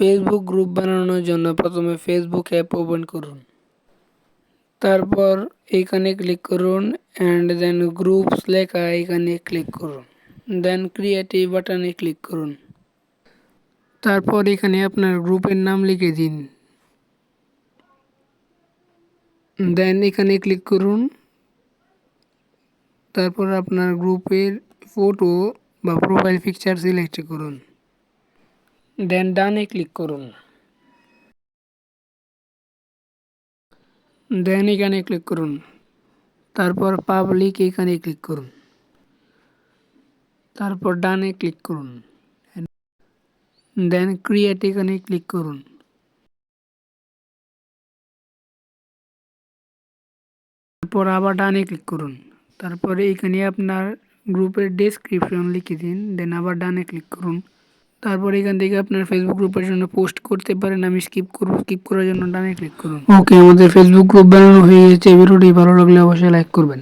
Facebook group বানানোর জন্য প্রথমে ফেসবুক অ্যাপ ওপেন করুন। তারপর এইখানে ক্লিক করুন অ্যান্ড দেন গ্রুপস লেখা এখানে ক্লিক করুন। দেন ক্রিয়েটিভ বাটনে ক্লিক করুন। তারপর এখানে আপনার গ্রুপের নাম লিখে দিন। দেন এখানে ক্লিক করুন। তারপর আপনার গ্রুপের ফটো বা প্রোফাইল পিকচার সিলেক্ট করুন। দেন ডানে ক্লিক করুন। দেন এখানে ক্লিক করুন। তারপর পাবলিক এখানে ক্লিক করুন। তারপর ডানে ক্লিক করুন। দেন ক্রিয়েট এখানে ক্লিক করুন। তারপর আবার ডানে ক্লিক করুন। তারপরে এখানে আপনার গ্রুপের ডেসক্রিপশন লিখে দিন। দেন আবার ডানে ক্লিক করুন। তারপর এখান থেকে আপনার ফেসবুক গ্রুপের জন্য পোস্ট করতে পারেন, আমি স্কিপ করব স্কিপ করার জন্য ডানে ক্লিক করুন। ওকে আমাদের ফেসবুক গ্রুপ বানানো হয়ে গেছে, ভিডিওটি ভালো লাগলে অবশ্যই লাইক করবেন।